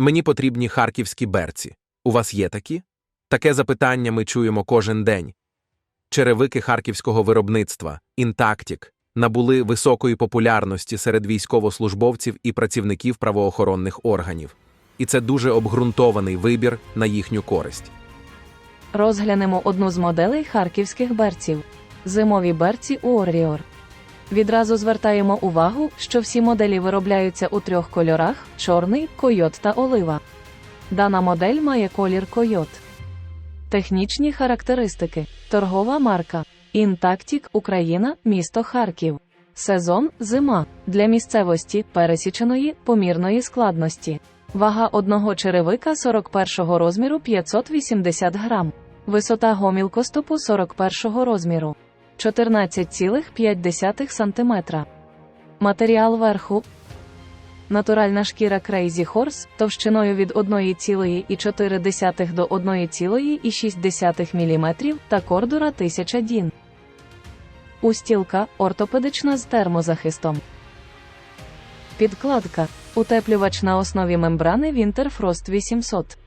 Мені потрібні харківські берці. У вас є такі? Таке запитання ми чуємо кожен день. Черевики харківського виробництва Інтактік набули високої популярності серед військовослужбовців і працівників правоохоронних органів. І це дуже обґрунтований вибір на їхню користь. Розглянемо одну з моделей харківських берців зимові берці Уорріор. Відразу звертаємо увагу, що всі моделі виробляються у трьох кольорах: чорний, койот та олива. Дана модель має колір койот. Технічні характеристики: торгова марка Інтактік Україна, місто Харків. Сезон зима для місцевості пересіченої помірної складності. Вага одного черевика 41 розміру 580 грам. Висота гомілкостопу 41 розміру 14,5 см. Матеріал верху Натуральна шкіра Crazy Horse товщиною від 1,4 до 1,6 мм та кордура 1000 дін. Устілка ортопедична з термозахистом. Підкладка утеплювач на основі мембрани Winterfrost 800.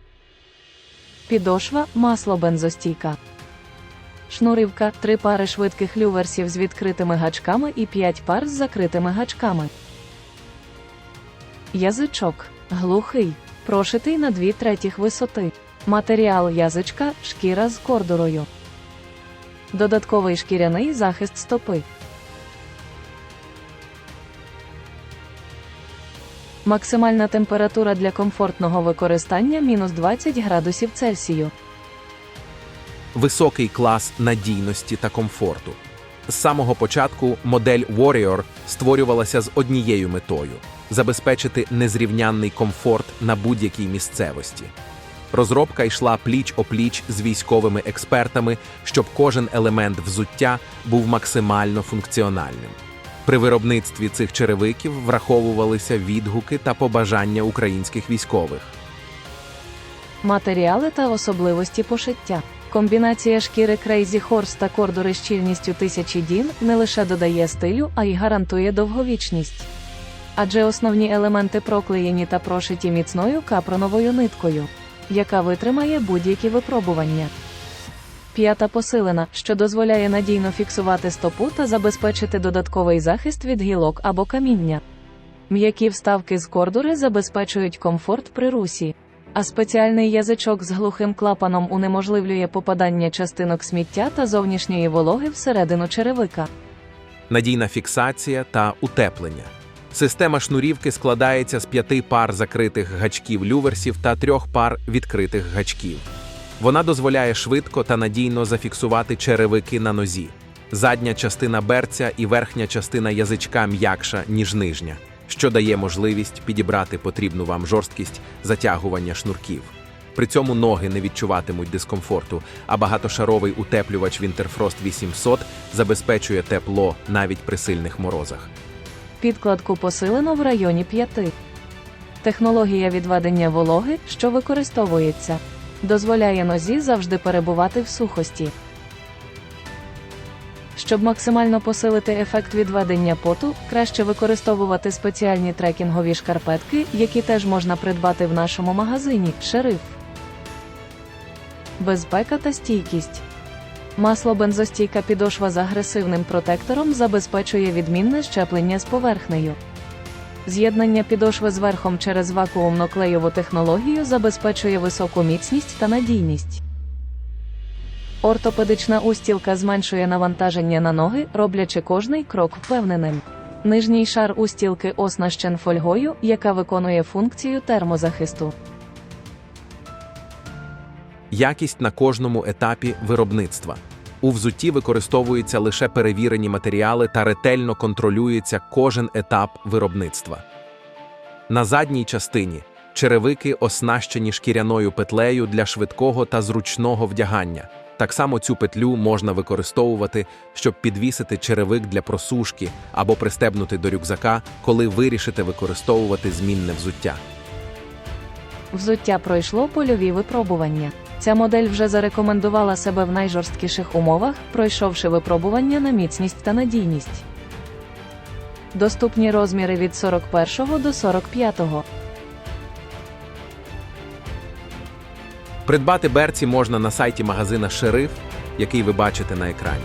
Підошва масло бензостійка. Шнурівка 3 пари швидких люверсів з відкритими гачками і 5 пар з закритими гачками. Язичок глухий, прошитий на 2 третіх висоти. Матеріал язичка шкіра з кордурою. Додатковий шкіряний захист стопи. Максимальна температура для комфортного використання мінус 20 градусів Цельсію. Високий клас надійності та комфорту. З самого початку модель Warrior створювалася з однією метою забезпечити незрівнянний комфорт на будь-якій місцевості. Розробка йшла пліч-опліч з військовими експертами, щоб кожен елемент взуття був максимально функціональним. При виробництві цих черевиків враховувалися відгуки та побажання українських військових. Матеріали та особливості пошиття. Комбінація шкіри Crazy Horse та кордури з щільністю 1000 дін не лише додає стилю, а й гарантує довговічність. Адже основні елементи проклеєні та прошиті міцною капроновою ниткою, яка витримає будь-які випробування. П'ята посилена, що дозволяє надійно фіксувати стопу та забезпечити додатковий захист від гілок або каміння. М'які вставки з кордури забезпечують комфорт при русі, а спеціальний язичок з глухим клапаном унеможливлює попадання частинок сміття та зовнішньої вологи всередину черевика. надійна фіксація та утеплення. Система шнурівки складається з п'яти пар закритих гачків люверсів та трьох пар відкритих гачків. Вона дозволяє швидко та надійно зафіксувати черевики на нозі. Задня частина берця і верхня частина язичка м'якша, ніж нижня, що дає можливість підібрати потрібну вам жорсткість затягування шнурків. При цьому ноги не відчуватимуть дискомфорту, а багатошаровий утеплювач Winterfrost 800 забезпечує тепло навіть при сильних морозах. Підкладку посилено в районі 5. Технологія відведення вологи, що використовується, дозволяє нозі завжди перебувати в сухості. Щоб максимально посилити ефект відведення поту, краще використовувати спеціальні трекінгові шкарпетки, які теж можна придбати в нашому магазині Шериф. Безпека та стійкість. Масло бензостійка підошва з агресивним протектором забезпечує відмінне щеплення з поверхнею. З'єднання підошви з верхом через вакуумно-клейову технологію забезпечує високу міцність та надійність. Ортопедична устілка зменшує навантаження на ноги, роблячи кожний крок впевненим. Нижній шар устілки оснащен фольгою, яка виконує функцію термозахисту. Якість на кожному етапі виробництва. У взутті використовуються лише перевірені матеріали та ретельно контролюється кожен етап виробництва. На задній частині черевики оснащені шкіряною петлею для швидкого та зручного вдягання. Так само цю петлю можна використовувати, щоб підвісити черевик для просушки або пристебнути до рюкзака, коли вирішите використовувати змінне взуття. Взуття пройшло польові випробування. Ця модель вже зарекомендувала себе в найжорсткіших умовах, пройшовши випробування на міцність та надійність. Доступні розміри від 41 до 45. Придбати берці можна на сайті магазина Шериф, який ви бачите на екрані.